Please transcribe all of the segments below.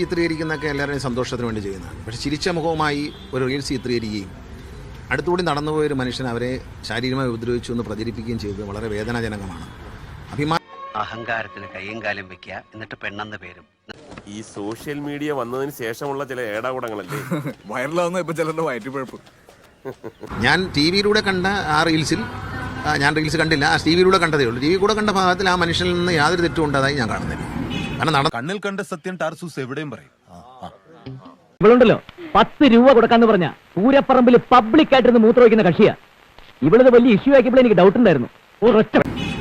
ചിത്രീകരിക്കുന്നതൊക്കെ എല്ലാവരുടെയും സന്തോഷത്തിന് വേണ്ടി ചെയ്യുന്നതാണ്. പക്ഷേ ചിരിച്ച മുഖവുമായി ഒരു റീൽസ് ചിത്രീകരിക്കുകയും അടുത്തുകൂടി നടന്നുപോയ ഒരു മനുഷ്യൻ അവരെ ശാരീരികമായി ഉപദ്രവിച്ചു എന്ന് പ്രചരിപ്പിക്കുകയും ചെയ്തത് വളരെ വേദനാജനകമാണ്. അഭിമാന അഹങ്കാരത്തിന് കയ്യും കാലം വെക്കുക എന്നിട്ട് പെണ്ണെന്ന് പേരും. ഈ സോഷ്യൽ മീഡിയ വന്നതിന് ശേഷമുള്ള ചില ഏടാകൂടങ്ങളല്ലേ? വൈറലാവുന്ന ഇപ്പൊ ചിലരുടെ വയറ്റുപഴപ്പ് ഞാൻ ടി വിയിലൂടെ കണ്ട ആ റീൽസിൽ ഞാൻ റീൽസ് കണ്ടില്ല ആ ടി വിയിലൂടെ കണ്ടതേ ഉള്ളൂ. ടി വി കൂടെ കണ്ട ഭാഗത്തിൽ ആ മനുഷ്യനിൽ നിന്ന് യാതൊരു തെറ്റും ഉണ്ടായതായി ഞാൻ കാണുന്നില്ല. കണ്ണിൽ കണ്ട സത്യം ടാർസൂസ് എവിടെയും പറയും. ഇവളുണ്ടല്ലോ. പത്ത് രൂപ കൊടുക്കാന്ന് പറഞ്ഞ പൂരപ്പറമ്പിൽ പബ്ലിക് ആയിട്ടിരുന്ന് മൂത്ര വയ്ക്കുന്ന കക്ഷിയാ. ഇവളത് വലിയ ഇഷ്യൂ ആക്കിയപ്പോൾ എനിക്ക് ഡൗട്ട് ഉണ്ടായിരുന്നു. ഒരൊറ്റ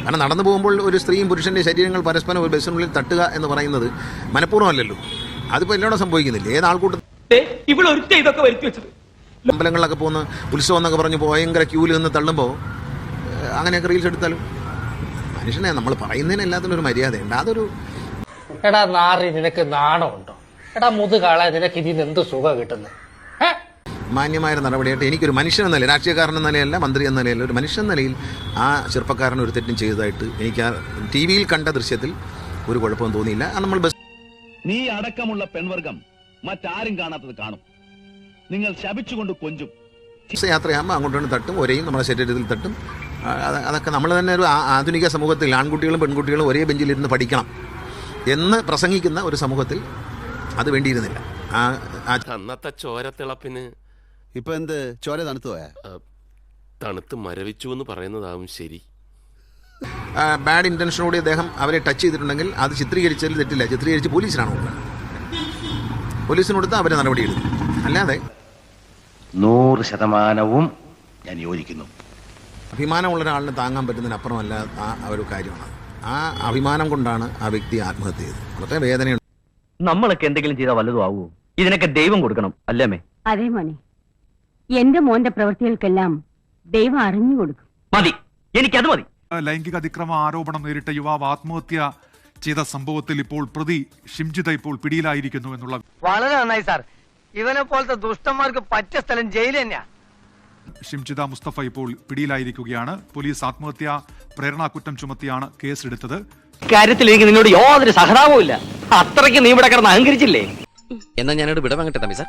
കാരണം നടന്നു പോകുമ്പോൾ ഒരു സ്ത്രീയും പുരുഷന്റെ ശരീരങ്ങൾ പരസ്പരം ഒരു ബസ്സിനുള്ളിൽ തട്ടുക എന്ന് പറയുന്നത് മനഃപൂർവം അല്ലല്ലോ അതിപ്പോ എല്ലാം സംഭവിക്കുന്നില്ല? ഏത് ആൾക്കൂട്ടത്തിൽ ഇവിടെ ഒരുത്ത ഇതൊക്കെ വരുത്തി വെച്ചത്. അമ്പലങ്ങളിലൊക്കെ പോകുന്ന ഉത്സവം എന്നൊക്കെ പറഞ്ഞ് ഭയങ്കര ക്യൂവിൽ നിന്ന് തള്ളുമ്പോൾ ഏഹ്, അങ്ങനെയൊക്കെ റീൽസ് എടുത്താലും മനുഷ്യനെ നമ്മൾ പറയുന്നതിന് എല്ലാത്തിനും ഒരു മര്യാദയുണ്ട്. അതൊരു എടാ നാറി നിനക്ക് നാണമുണ്ടോ? എടാ മുതുകാളെ നിനക്ക് ഇതിന് എന്ത് സുഖം കിട്ടുന്നു? ഏ മാന്യമായ നടപടിയായിട്ട് എനിക്കൊരു മനുഷ്യൻ എന്ന നിലയിൽ രാഷ്ട്രീയക്കാരൻ എന്ന നിലയല്ല മന്ത്രി എന്ന നിലയിൽ ഒരു മനുഷ്യൻ എന്ന നിലയിൽ ആ ചെറുപ്പക്കാരൻ ഒരു തെറ്റും ചെയ്തതായിട്ട് എനിക്ക് ആ ടി വിയിൽ കണ്ട ദൃശ്യത്തിൽ ഒരു കുഴപ്പവും തോന്നിയില്ല. നമ്മൾ ബസ് നീ അടക്കമുള്ള പെൺവർഗം മറ്റാരും കാണാത്തത് കാണും. നിങ്ങൾ ശപിച്ചുകൊണ്ട് കൊഞ്ചും. യാത്രയാകുമ്പോൾ അങ്ങോട്ടും തട്ടും ഒരേയും നമ്മുടെ ശരീരത്തിൽ തട്ടും. അതൊക്കെ നമ്മൾ തന്നെ ഒരു ആധുനിക സമൂഹത്തിൽ ആൺകുട്ടികളും പെൺകുട്ടികളും ഒരേ ബെഞ്ചിലിരുന്ന് പഠിക്കണം. എന്ന് പ്രസംഗിക്കുന്ന ഒരു സമൂഹത്തിൽ അത് വേണ്ടിയിരുന്നില്ല. ആ ചോര അന്നത്തെ ചോരത്തിളപ്പിന് ഇപ്പൊ എന്ത്? ചോര തണുത്തു പോയാ? തണുത്ത് മരവിച്ചു എന്ന് പറയുന്നതാവും ശരി. ബാഡ് ഇന്റൻഷനോട് അദ്ദേഹം അവരെ ടച്ച് ചെയ്തിട്ടുണ്ടെങ്കിൽ അത് ചിത്രീകരിച്ചതിൽ തെറ്റില്ല. ചിത്രീകരിച്ച് പോലീസിനാണ് കൊടുക്കുന്നത് പോലീസിന് കൊടുത്ത് അവരെ നടപടിയെടുക്കും അല്ലാതെ നൂറ് ശതമാനവും ഞാൻ യോജിക്കുന്നു. അഭിമാനമുള്ള ഒരാളിന് താങ്ങാൻ പറ്റുന്നതിനപ്പുറമല്ല ആ ഒരു കാര്യമാണ്. ആ അഭിമാനം കൊണ്ടാണ് ആ വ്യക്തി ആത്മഹത്യ ചെയ്തത്. വളരെ വേദനയുണ്ട്. നമ്മളൊക്കെ എന്തെങ്കിലും ചെയ്താൽ വല്ലതും ആവുമോ ഇതിനൊക്കെ ദൈവം കൊടുക്കണം അല്ലേ അതെ മോനെ. എന്റെ മോന്റെ പ്രവൃത്തികൾക്കെല്ലാം ദൈവം അറിഞ്ഞു കൊടുക്കും. മതി. എനിക്കത് മതി. ലൈംഗിക അതിക്രമ ആരോപണം നേരിട്ട യുവാവ് ആത്മഹത്യ ചെയ്ത സംഭവത്തിൽ ഇപ്പോൾ പ്രതി ഷിംജിത ഇപ്പോൾ പിടിയിലായിരിക്കുന്നു എന്നുള്ള വളരെ നന്നായി സാർ. ഇവനെ പോലത്തെ ദുഷ്ടന്മാർക്ക് പറ്റിയ സ്ഥലം ജയിൽ തന്നെയാ. ഷിംജിത മുസ്തഫ ഇപ്പോൾ പിടിയിലായിരിക്കുകയാണ്. പോലീസ് ആത്മഹത്യ പ്രേരണാകുറ്റം ചുമത്തിയാണ് കേസെടുത്തത്. കാര്യത്തിൽ എനിക്ക് നിന്നോട് യാതൊരു സഹതാപവും ഇല്ല അത്രയ്ക്ക് നീ ഇവിടെ കിടന്ന് അഹങ്കരിച്ചില്ലേ? എന്നാ ഞാനോട് വിടവാങ്ങട്ടെ തമ്പി സാർ.